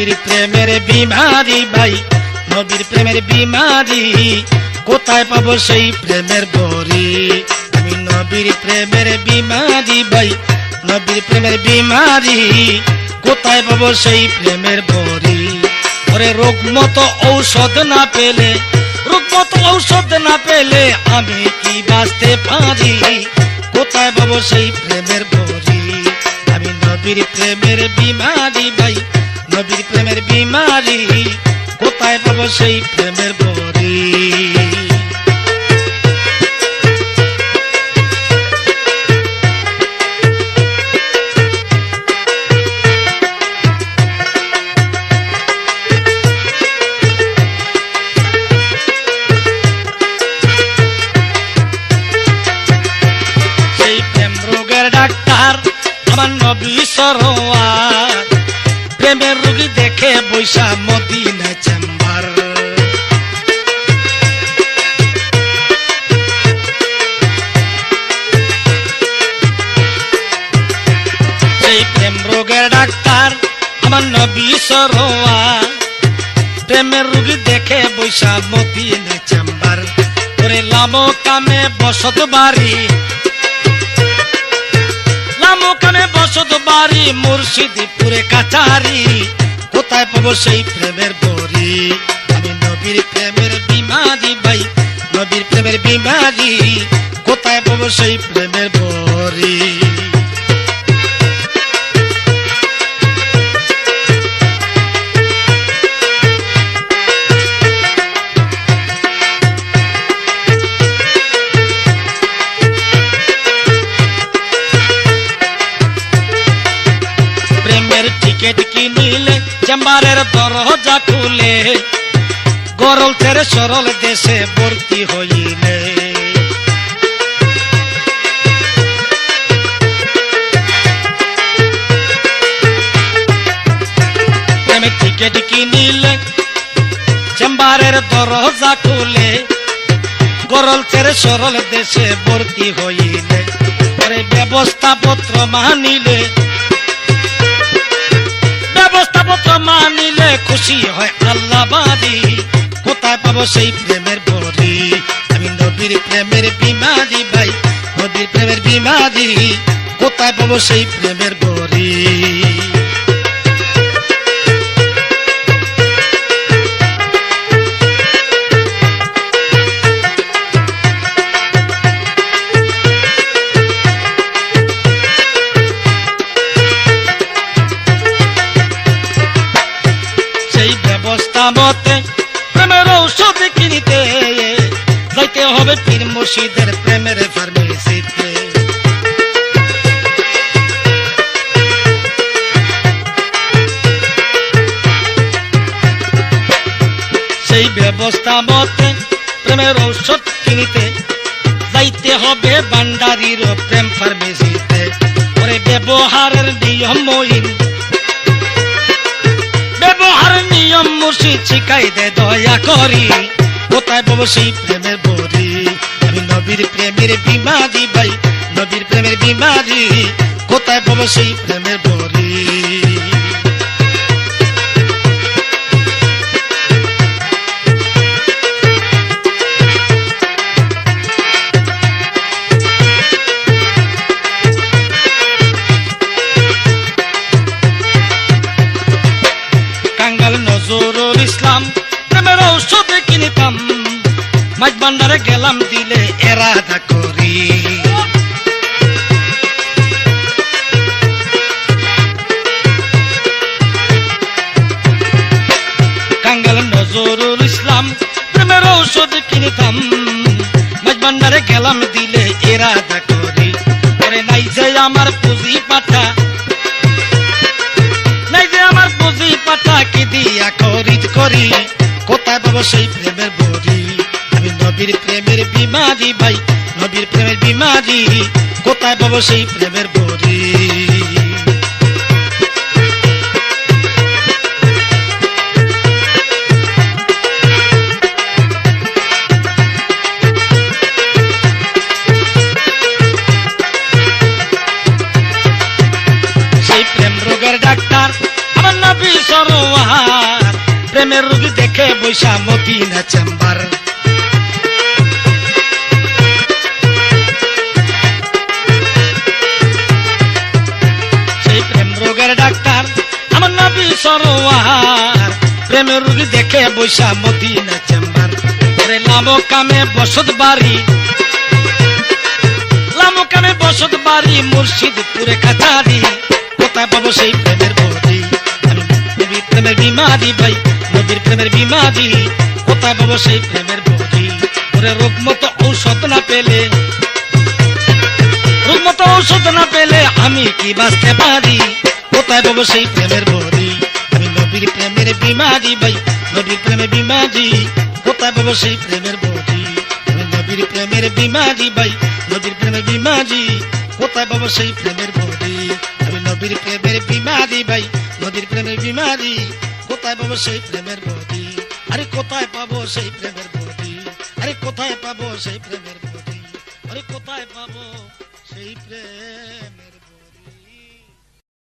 নবীর প্রেমের বিমারি ভাই, নবীর প্রেমের বিমারি, কোথায় পাবো সেই প্রেমের বরি আমি নবীর প্রেমের বিমারি ভাই, নবীর প্রেমের বিমারি, কোথায় পাবো সেই প্রেমের বরি ওরে রোগ মতো ঔষধ না পেলে রোগ মতো ঔষধ না পেলে আমি কি বাঁচতে পারি? কোথায় পাবো সেই প্রেমের বরি আমি নবীর প্রেমের বিমারি ভাই নবীর প্রেমের বিমারি, কোথায় পাবো সেই প্রেমের বরি সেই প্রেম রোগের ডাক্তার, আমার নবী সরোয়ার। বৈশা মদিনা চেম্বার। সেই প্রেম রোগের ডাক্তার আমার নবী সরোয়ার প্রেমের রুগী দেখে বৈশা মদিনা চেম্বার। করে লামো কামে বসত বাড়ি। লামো কামে বসত বাড়ি, মুর্শিদপুরে কাচারি কোথায় পাবো সেই প্রেমের বরি আমি নবীর প্রেমের বিমারি ভাই, নবীর প্রেমের বিমারি। কোথায় পাবো সেই প্রেমের প্রেমের টিকিট কিনিলে চেম্বারের দরজা খুলে, গরল ছেড়ে সরল দেশে ভর্তি হইলে। টিকিট কিনিলে, চেম্বারের দরজা খুলে, গরল ছেড়ে সরল দেশে ভর্তি হইলে। পরে ব্যবস্থাপত্র মানিলে খুশি হয় আল্লাহবাদী। কোথায় পাবো সেই প্রেমের বড়ি? আমি নবীর প্রেমের বিমারি ভাই, নবীর প্রেমের বিমারি কোথায় পাবো সেই প্রেমের বরি যাইতে হবে পীর মুর্শিদের প্রেমের ফার্মেসিতে সেই ব্যবস্থা মতে প্রেমের ঔষধ কিনিতে যাইতে হবে বান্ডারির প্রেম ফার্মেসিতে ওরে ব্যবহারের নিয়ম মইন। ব্যবহার নিয়ম মুর্শিদ শিখাই দে দয়া করি। কোথায় পাবো সেই প্রেমের বরি আমি নবীর প্রেমের বিমারি ভাই, নবীর প্রেমের বিমারি। কোথায় পাবো সেই প্রেমের বরি কাঙ্গাল নজরুল ইসলাম, প্রেমের ঔষধ কিনিতাম। মাছ ভান্ডারে গেলাম দিলে এরাদা করি। কাঙ্গাল নজরুল ইসলাম, প্রেমের ঔষধ কিনিতাম। মাছ ভান্ডারে গেলাম দিলে এরাদা করি। ওরে নাই যে আমার পুঁজি পাঠা নাই যে আমার পুঁজি পাঠা কি দিয়া খরিদ করি। কোথায় পাবো সেই প্রেমের আমি নবীর প্রেমের বিমারি ভাই, নবীর প্রেমের বিমারি কোথায় পাবো সেই প্রেমের রোগের ডাক্তার, আমার নবী সরোয়া প্রেমের রুগী দেখে বৈশা মদিনা চেম্বার। প্রেমের রুগী দেখে বৈশা মদিনা চেম্বার। ওরে লামো কামে বসত বাড়ি। লামো কামে বসত বাড়ি মুর্শিদপুরে কাছারি। কোথায় পাবো সেই প্রেমের আমি নবীর প্রেমের বিমারি ভাই, নবীর প্রেমের বিমারি কোথায় পাবো সেই প্রেমের বৌদি ওরে রোগ মতো ঔষধ না পেলে রোগ মতো ঔষধ না পেলে আমি কি বাঁচতে পারি? কোথায় পাবো সেই প্রেমের বৌদি নবীর প্রেমের বিমারি ভাই নবীর প্রেমের বিমারি কোথায় পাবো সেই প্রেমের আমি নবীর প্রেমের বিমারি ভাই, নবীর প্রেমের বিমারি কোথায় পাবো সেই প্রেমের বৌদি। আমি নবীর প্রেমের বিমারি ভাই, নবীর প্রেমের বিমারি কোথায় পাবো সেই প্রেমের বৌদি। আরে কোথায় পাবো সেই প্রেমের বৌদি? আরে কোথায় পাবো সেই প্রেমের বৌদি? আরে কোথায় পাবো সেই প্রেম